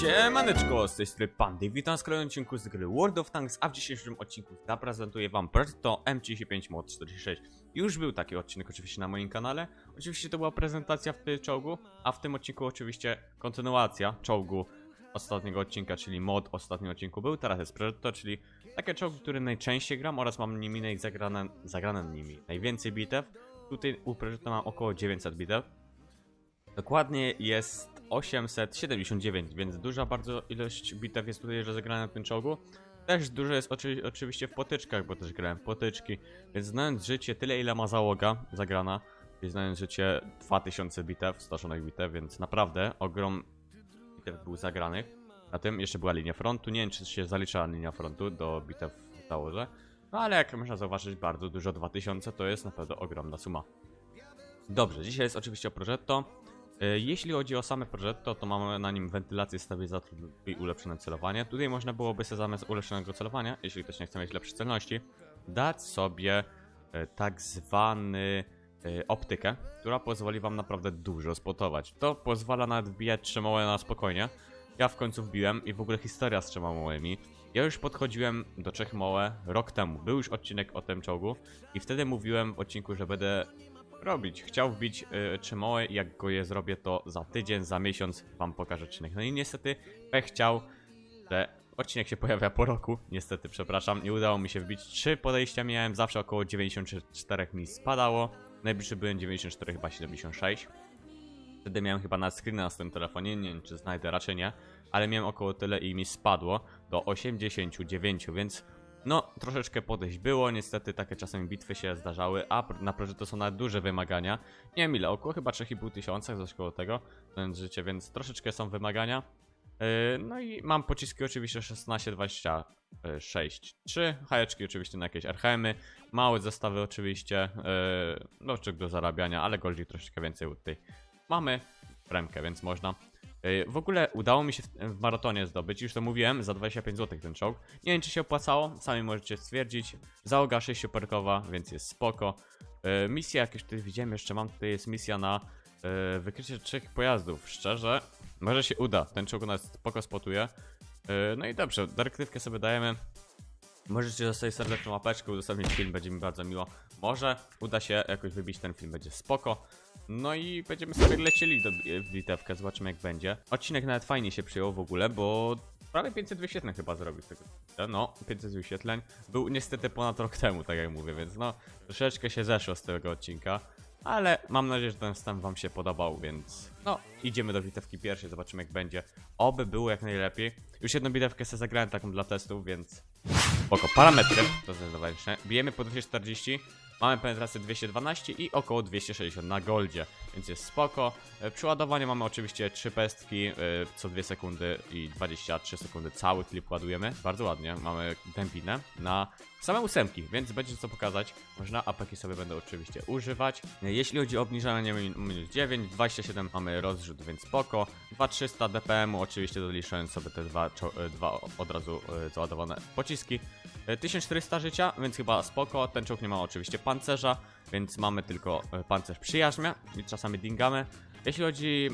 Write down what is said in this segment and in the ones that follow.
Siemaneczko, z tej strony Pandy, witam w kolejnym odcinku z gry World of Tanks, a w dzisiejszym odcinku zaprezentuję wam Proto M35 Mod 46. Już był taki odcinek oczywiście na moim kanale, oczywiście to była prezentacja w tym czołgu, a w tym odcinku oczywiście kontynuacja czołgu ostatniego odcinka, czyli mod ostatniego odcinku był, teraz jest Proto, czyli takie czołgi, które najczęściej gram oraz mam nimi zagrane, zagrane nimi najwięcej bitew. Tutaj u Proto mam około 900 bitew. Dokładnie jest 879, więc duża bardzo ilość bitew jest tutaj rozegrana na tym czołgu. Też dużo jest oczy, oczywiście w potyczkach, bo też grałem w potyczki, więc znając życie tyle ile ma załoga zagrana, i znając życie 2000 bitew, stoszonych bitew, więc naprawdę ogrom bitew był zagranych. Na tym jeszcze była linia frontu, nie wiem czy się zaliczała linia frontu do bitew w założe, no ale jak można zauważyć bardzo dużo 2000 to jest naprawdę ogromna suma. Dobrze, dzisiaj jest oczywiście o Progetto. E, Jeśli chodzi o same Progetto, to mamy na nim wentylację, stabilizator i ulepszone celowanie. Tutaj można byłoby sobie zamiast ulepszonego celowania, jeśli ktoś nie chce mieć lepszej celności, dać sobie e, tak zwany e, optykę, która pozwoli wam naprawdę dużo spotować. To pozwala nawet wbijać trzemołę na spokojnie. Ja w końcu wbiłem i w ogóle historia z trzema. Ja już podchodziłem do trzech rok temu. Był już odcinek o tym czołgu i wtedy mówiłem w odcinku, że będę robić. Chciał wbić y, trzymołę i jak go je zrobię, to za tydzień, za miesiąc wam pokażę odcinek. No i niestety pech chciał, że odcinek się pojawia po roku. Niestety, przepraszam, nie udało mi się wbić. Trzy podejścia miałem, zawsze około 94 mi spadało. Najbliższy byłem 94, chyba 76. Wtedy miałem chyba na screena na tym telefonie, nie wiem czy znajdę, raczej nie. Ale miałem około tyle i mi spadło do 89, więc no, troszeczkę podejść było, niestety takie czasem bitwy się zdarzały, a na proże to są nawet duże wymagania. Nie wiem ile, około chyba 3,5 tysiąca, coś koło tego, znając życie, więc troszeczkę są wymagania. Yy, no i mam pociski oczywiście 16, 26, 3 hajeczki oczywiście na jakieś RHM-y, małe zestawy oczywiście, yy, no czy do zarabiania, ale goldzik troszeczkę więcej tutaj mamy, premkę, więc można. Yy, W ogóle udało mi się w, maratonie zdobyć, już to mówiłem, za 25 zł ten czołg. Nie wiem czy się opłacało, sami możecie stwierdzić. Załoga 6-perkowa, więc jest spoko. Yy, Misja, jak już tutaj widziałem, jeszcze mam, tutaj jest misja na yy, wykrycie trzech pojazdów. Szczerze, może się uda, ten czołg nas spoko spotuje. No i dobrze, dyrektywkę sobie dajemy. Możecie zostawić serdeczną łapeczkę, udostępnić film, będzie mi bardzo miło. Może uda się jakoś wybić ten film, będzie spoko. No i będziemy sobie lecieli do, w bitewkę, zobaczymy jak będzie. Odcinek nawet fajnie się przyjął w ogóle, bo prawie 500 wyświetleń chyba zrobił z tego. No, 500 wyświetleń. Był niestety ponad rok temu, tak jak mówię, więc no, troszeczkę się zeszło z tego odcinka. Ale mam nadzieję, że ten wstęp wam się podobał, więc no, idziemy do bitewki pierwszej, zobaczymy jak będzie. Oby było jak najlepiej. Już jedną bitewkę sobie zagrałem taką dla testów, więc Spoko, parametry, to zdecydowanie. Bijemy po 240, mamy penetrację 212 i około 260 na goldzie, więc jest spoko. E, Przy ładowaniu mamy oczywiście 3 pestki e, co 2 sekundy i 23 sekundy cały klip ładujemy. Bardzo ładnie, mamy dębinę na same ósemki, więc będzie co pokazać. Można apeki sobie będę oczywiście używać. E, Jeśli chodzi o obniżanie min- minus 9, 27 mamy rozrzut, więc spoko. 2300 dpm oczywiście doliczając sobie te dwa, e, dwa od razu e, załadowane pociski. E, 1400 życia, więc chyba spoko. Ten czołg nie ma oczywiście pancerza, więc mamy tylko e, pancerz przy jarzmie i czasami dingamy. Jeśli chodzi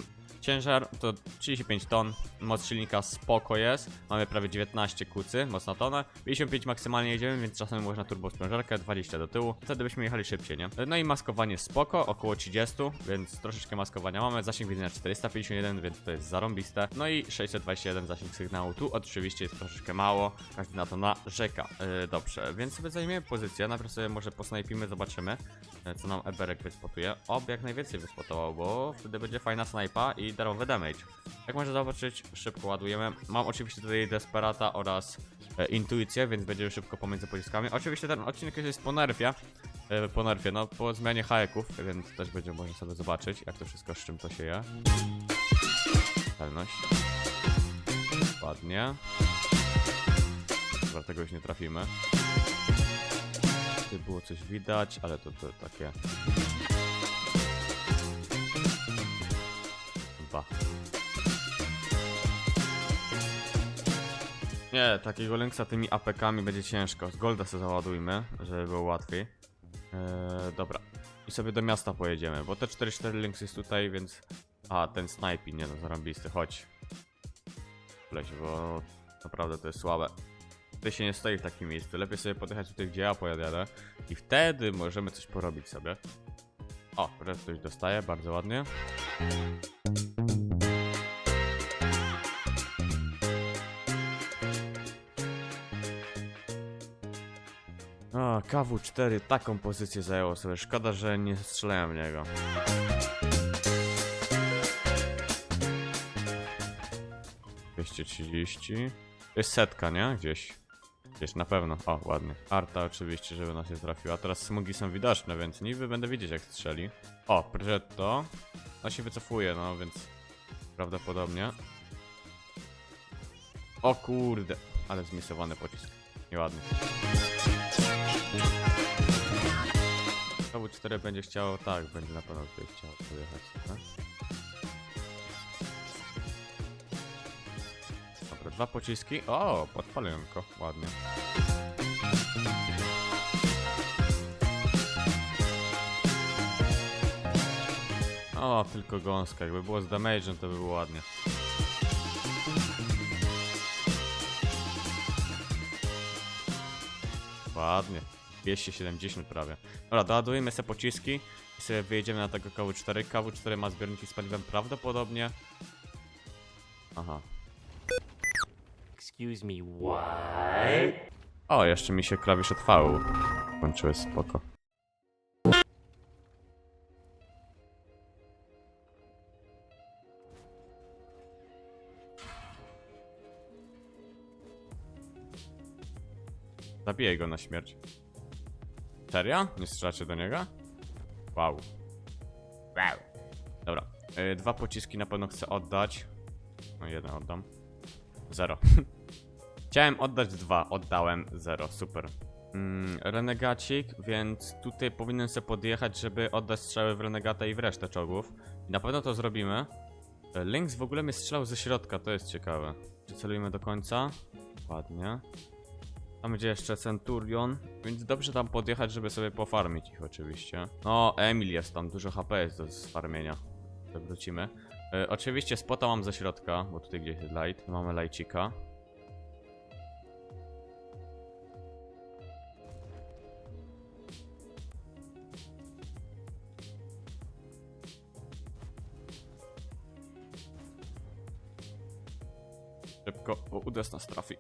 ciężar, to 35 ton, moc silnika spoko jest. Mamy prawie 19 kucy, moc na tonę. 55 maksymalnie jedziemy, więc czasami można turbo sprężarkę, 20 do tyłu. Wtedy byśmy jechali szybciej, nie? No i maskowanie spoko, około 30, więc troszeczkę maskowania mamy. Zasięg widzenia 451, więc to jest zarąbiste. No i 621 zasięg sygnału. Tu oczywiście jest troszeczkę mało, każdy na to narzeka. Yy, dobrze, więc sobie zajmiemy pozycję. Najpierw sobie może posnajpimy, zobaczymy, e, co nam Eberek wyspotuje. Oby jak najwięcej wyspotował, bo wtedy będzie fajna snajpa i darmowy damage. Jak można zobaczyć, szybko ładujemy. Mam oczywiście tutaj Desperata oraz e, Intuicję, więc będziemy szybko pomiędzy pociskami. Oczywiście ten odcinek jest po nerfie, e, po nerfie, no po zmianie hajeków, więc też będzie można sobie zobaczyć, jak to wszystko, z czym to się je. Celność. Ładnie. Dobra, tego już nie trafimy. Tu było coś widać, ale to, to takie... Nie, takiego Lynxa tymi apekami będzie ciężko. Z Golda sobie załadujmy, żeby było łatwiej. Eee, dobra. I sobie do miasta pojedziemy, bo te 4-4 Lynx jest tutaj, więc... A, ten snajpi, nie no, zarąbisty, chodź. wpleść, bo naprawdę to jest słabe. Tutaj się nie stoi w takim miejscu. Lepiej sobie podjechać tutaj, gdzie ja pojadę. I wtedy możemy coś porobić sobie. O, ktoś dostaje, bardzo ładnie. O, KW4 taką pozycję zajęło sobie. Szkoda, że nie strzelają w niego. Dwieście trzydzieści. To jest setka, nie? Gdzieś. Gdzieś na pewno. O, ładnie. Arta oczywiście, żeby nas nie trafiła. Teraz smugi są widoczne, więc niby będę wiedzieć jak strzeli. O, Progetto. On się wycofuje, no więc prawdopodobnie. O kurde, ale zmisowany pocisk. Nieładny. Znowu 4 będzie chciało, tak, będzie na pewno tutaj chciało pojechać. Tak? Dobra, dwa pociski. O, podpalenko, ładnie. O, tylko gąska. Jakby było z damage'em, to by było ładnie. Ładnie. 270 prawie. Dobra, doładujemy sobie pociski i sobie wyjedziemy na tego KW4. KW4 ma zbiorniki z paliwem prawdopodobnie. Aha. Excuse me, what? O, jeszcze mi się klawisz od V włączyły, spoko. Zabiję go na śmierć. Serio? Nie strzelacie do niego? Wow. Wow. Dobra. y, dwa pociski na pewno chcę oddać. No jeden oddam. Zero. Chciałem oddać dwa, oddałem zero, super. Mm, renegacik, więc tutaj powinien sobie podjechać, żeby oddać strzały w renegata i w resztę czołgów. Na pewno to zrobimy. E, Lynx w ogóle mnie strzelał ze środka, to jest ciekawe. Czy celujemy do końca? Ładnie. Tam będzie jeszcze Centurion, więc dobrze tam podjechać, żeby sobie pofarmić ich oczywiście. No, Emil jest tam, dużo HP jest do sfarmienia. To wrócimy. E, oczywiście spota mam ze środka, bo tutaj gdzieś jest light. Mamy lajcika. Szybko, bo udes nas trafi.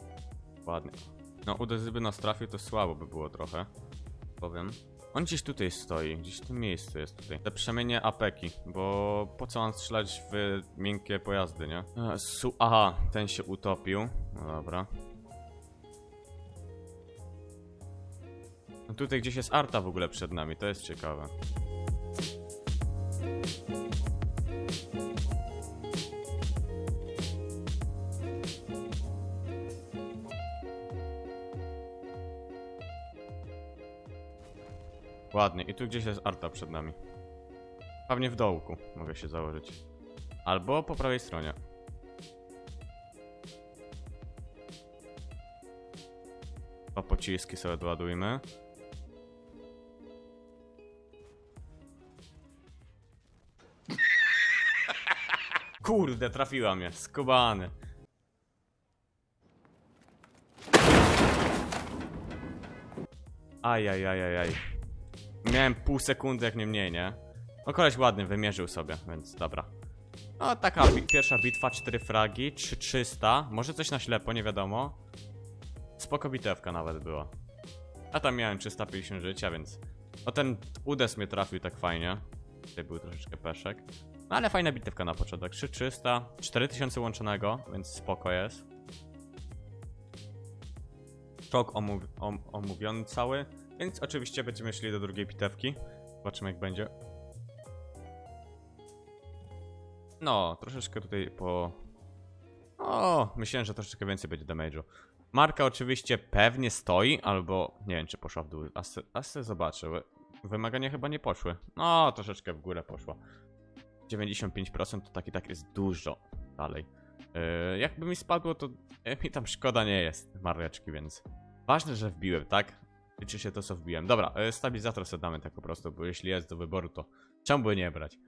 Ładnie. No, udes by nas trafił, to słabo by było trochę. Powiem. On gdzieś tutaj stoi, gdzieś w tym miejscu jest tutaj. Te przemienie apeki, bo po co mam strzelać w miękkie pojazdy, nie? E, Su Aha, ten się utopił. No dobra. No tutaj gdzieś jest Arta w ogóle przed nami, to jest ciekawe. Ładnie, i tu gdzieś jest Arta przed nami. Pewnie w dołku, mogę się założyć. Albo po prawej stronie. Dwa pociski sobie doładujmy. Kurde, trafiła mnie, skubany. Ajajajajaj. Miałem pół sekundy, jak nie mniej, nie? No koleś ładny wymierzył sobie, więc dobra. No taka bi pierwsza bitwa, 4 fragi, 3300, może coś na ślepo, nie wiadomo. Spoko bitewka nawet była. A tam miałem 350 życia, więc... No ten udes mnie trafił tak fajnie. Tutaj był troszeczkę peszek. No ale fajna bitewka na początek, 3300, 4000 łączonego, więc spoko jest. Om omówiony cały, więc oczywiście będziemy szli do drugiej bitewki. Zobaczymy jak będzie. No, troszeczkę tutaj po... O, myślałem, że troszeczkę więcej będzie damage'u. Marka oczywiście pewnie stoi, albo nie wiem czy poszła w dół. Asy, zobaczę. Wymagania chyba nie poszły. No, troszeczkę w górę poszła. 95% to tak i tak jest dużo dalej. Yy, jakby mi spadło, to yy, mi tam szkoda nie jest marleczki, więc ważne, że wbiłem, tak? Liczy się to, co wbiłem. Dobra, yy, stabilizator sobie damy tak po prostu, bo jeśli jest do wyboru, to czemu by nie brać?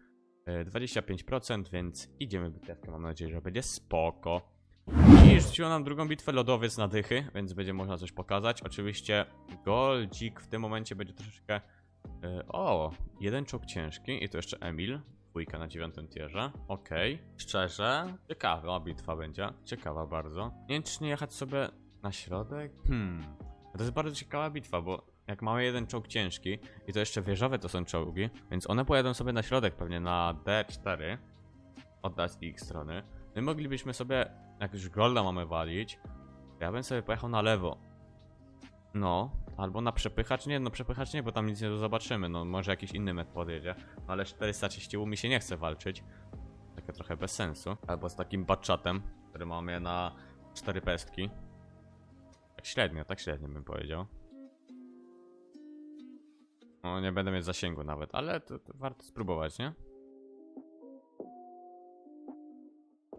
Yy, 25%, więc idziemy bitewkę. Mam nadzieję, że będzie spoko. I rzuciło nam drugą bitwę lodowiec na dychy, więc będzie można coś pokazać. Oczywiście Goldzik w tym momencie będzie troszeczkę... e, o, jeden czołg ciężki i to jeszcze Emil. Dwójka na dziewiątym tierze. Okej. Szczerze, ciekawa bitwa będzie. Ciekawa bardzo. Nie wiem, czy nie jechać sobie na środek? Hmm. To jest bardzo ciekawa bitwa, bo jak mamy jeden czołg ciężki i to jeszcze wieżowe to są czołgi, więc one pojadą sobie na środek pewnie na D4 oddać ich strony. My moglibyśmy sobie, jak już golda mamy walić, ja bym sobie pojechał na lewo. No, albo na przepychacz, nie, no przepychacz nie, bo tam nic nie zobaczymy, no może jakiś inny met podjedzie, no, ale 400 z tyłu mi się nie chce walczyć. Takie trochę bez sensu. Albo z takim batchatem, który mamy na 4 pestki. Tak średnio, tak średnio bym powiedział. No, nie będę mieć zasięgu nawet, ale to, to warto spróbować, nie?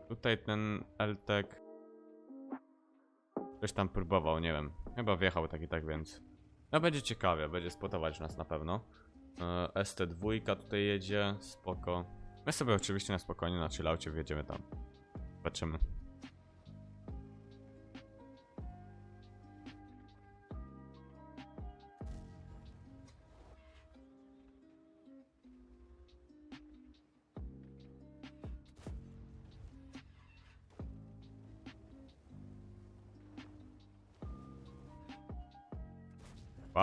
Tutaj ten Eltek... Ktoś tam próbował, nie wiem. Chyba wjechał tak i tak, więc... No będzie ciekawie, będzie spotować nas na pewno. E, ST2 tutaj jedzie, spoko. My sobie oczywiście na spokojnie na chillaucie wjedziemy tam. Zobaczymy.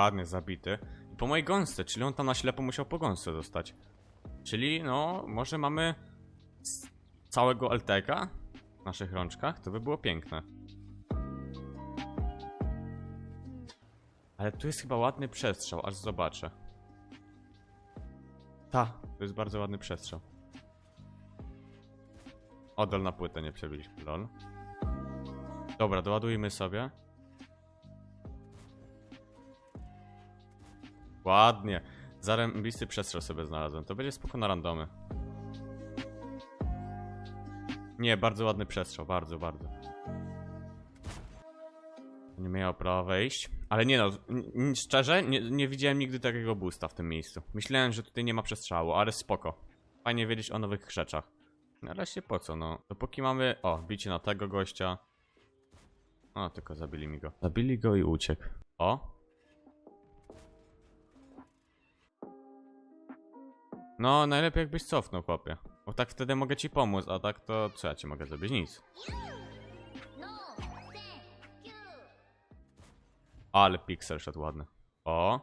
Ładnie zabity. I po mojej gąsce, czyli on tam na ślepo musiał po gąsce dostać. Czyli, no, może mamy z całego LTK w naszych rączkach, to by było piękne. Ale tu jest chyba ładny przestrzał, aż zobaczę. Ta, to jest bardzo ładny przestrzał. Odol na płytę nie przebiliśmy, lol. Dobra, doładujmy sobie. Ładnie. Zarębisty przestrzał sobie znalazłem. To będzie spoko na randomy. Nie, bardzo ładny przestrzał, bardzo, bardzo. Nie miało prawa wejść. Ale nie no, szczerze, nie, nie widziałem nigdy takiego boosta w tym miejscu. Myślałem, że tutaj nie ma przestrzału, ale spoko. Fajnie wiedzieć o nowych rzeczach. Ale się po co, no. Dopóki mamy... O, bicie na tego gościa. O, tylko zabili mi go. Zabili go i uciekł. O, No, najlepiej jakbyś cofnął, chłopie. Bo tak wtedy mogę ci pomóc, a tak to co ja ci mogę zrobić? Nic. Ale pixel szedł ładny. O.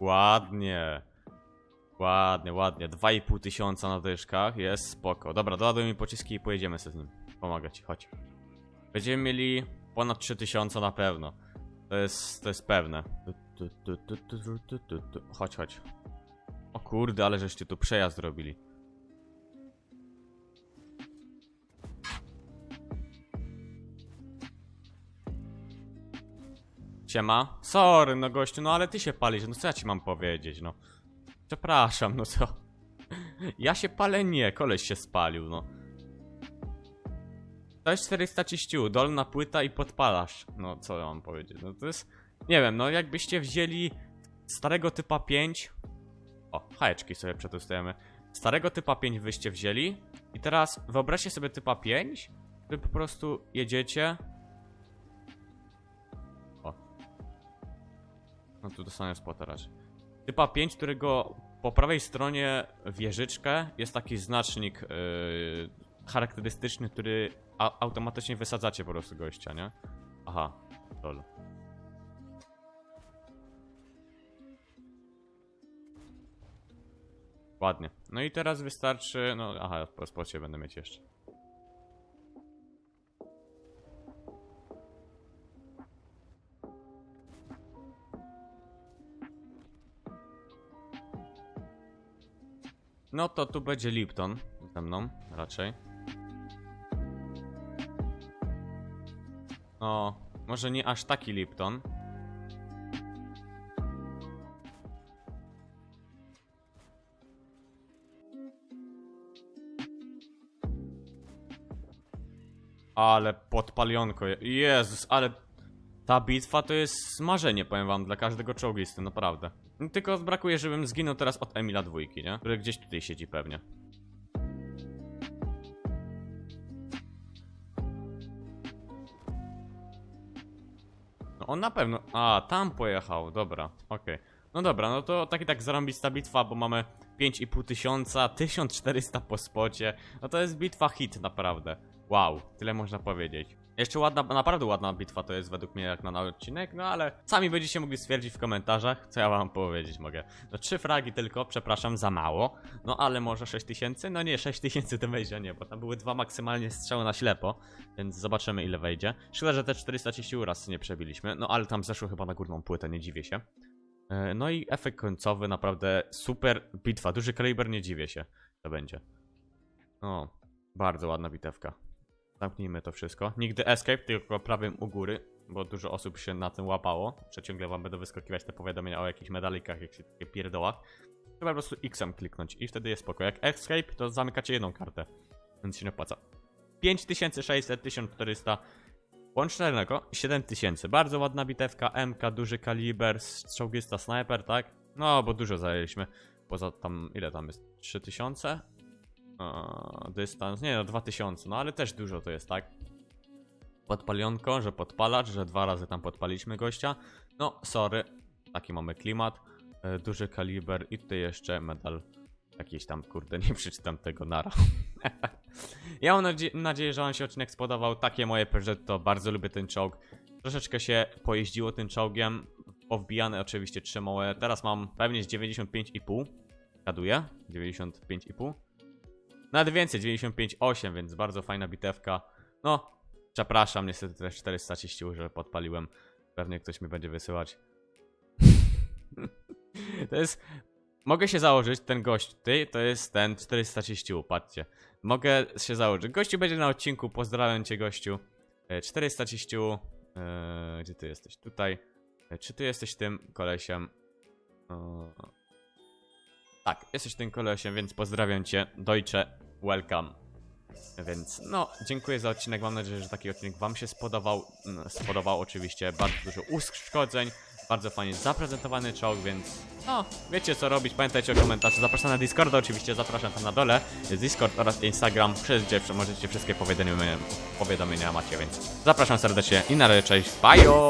Ładnie. Ładnie, ładnie. 2,5 tysiąca na dyszkach. Jest spoko. Dobra, doładuj mi pociski i pojedziemy sobie z nim. Pomagę ci, chodź. Będziemy mieli ponad 3000 na pewno. To jest, to jest pewne. Chodź, chodź. O kurde, ale żeście tu przejazd robili. Siema. Sorry, no gościu, no ale ty się palisz, no co ja ci mam powiedzieć, no. Przepraszam, no co. Ja się palę nie, koleś się spalił, no. To jest 430, dolna płyta i podpalasz. No, co ja mam powiedzieć? No to jest... Nie wiem, no jakbyście wzięli starego typa 5... O, hajeczki sobie przetestujemy. Starego typa 5 wyście wzięli i teraz wyobraźcie sobie typa 5, wy po prostu jedziecie... O. No tu dostanę spota raczej. Typa 5, którego po prawej stronie wieżyczkę jest taki znacznik yy, charakterystyczny, który automatycznie wysadzacie po prostu gościa, nie? Aha, lol. Ładnie. No i teraz wystarczy, no aha, po spocie będę mieć jeszcze. No to tu będzie Lipton ze mną, raczej. No, może nie aż taki Lipton. Ale podpalionko. je- Jezus, ale ta bitwa to jest smażenie, powiem wam, dla każdego czołgisty, naprawdę. Tylko brakuje, żebym zginął teraz od Emila dwójki, nie? Który gdzieś tutaj siedzi pewnie. On na pewno... A, tam pojechał, dobra, okej. No dobra, no to tak i tak zarąbista bitwa, bo mamy 5,5 tysiąca, 1400 po spocie. No to jest bitwa hit naprawdę. Wow, tyle można powiedzieć. Jeszcze ładna, naprawdę ładna bitwa to jest według mnie jak na, odcinek, no ale sami będziecie mogli stwierdzić w komentarzach, co ja wam powiedzieć mogę. No trzy fragi tylko, przepraszam, za mało. No ale może 6000? No nie, 6000 to wejdzie, nie, bo tam były dwa maksymalnie strzały na ślepo, więc zobaczymy ile wejdzie. Szkoda, że te 430 uraz nie przebiliśmy, no ale tam zeszło chyba na górną płytę, nie dziwię się. E, No i efekt końcowy, naprawdę super bitwa, duży kaliber, nie dziwię się, to będzie. O, bardzo ładna bitewka. Zamknijmy to wszystko. Nigdy escape, tylko prawym u góry, bo dużo osób się na tym łapało. Że ciągle wam będą wyskakiwać te powiadomienia o jakichś medalikach, jakichś takich pierdołach. Trzeba po prostu X-em kliknąć i wtedy jest spoko. Jak escape, to zamykacie jedną kartę, więc się nie opłaca. 5600, 1400, łącznego 7000. Bardzo ładna bitewka, MK, duży kaliber, strzałgista sniper, tak? No, bo dużo zajęliśmy. Poza tam, ile tam jest? 3000? Eee, dystans, nie no, 2000, no ale też dużo to jest, tak? Podpalionko, że podpalacz, że dwa razy tam podpaliśmy gościa. No, sorry, taki mamy klimat. E, duży kaliber i tutaj jeszcze medal. Jakiś tam, kurde, nie przeczytam tego nara. ja mam nadzie nadzieję, że wam się odcinek spodobał. Takie moje to bardzo lubię ten czołg. Troszeczkę się pojeździło tym czołgiem. Powbijane oczywiście trzy małe. Teraz mam pewnie z 95,5. Kaduję? 95,5. Nawet więcej, 95,8, więc bardzo fajna bitewka. No, przepraszam, niestety też 430 że podpaliłem. Pewnie ktoś mi będzie wysyłać. to jest... Mogę się założyć, ten gość tutaj, to jest ten 430, patrzcie. Mogę się założyć. Gościu będzie na odcinku, pozdrawiam cię gościu. E, 430, e, gdzie ty jesteś? Tutaj. E, Czy ty jesteś tym kolesiem? E, tak, jesteś tym kolesiem, więc pozdrawiam cię. Deutsche, welcome. Więc no, dziękuję za odcinek. Mam nadzieję, że taki odcinek Wam się spodobał. Mm, Spodobał oczywiście bardzo dużo uszkodzeń. Bardzo fajnie zaprezentowany czołg, więc no, wiecie co robić. Pamiętajcie o komentarzu. Zapraszam na Discorda oczywiście, zapraszam tam na dole. Discord oraz Instagram, przez gdzie możecie wszystkie powiadomienia, powiadomienia macie, więc zapraszam serdecznie i na razie, cześć, bye!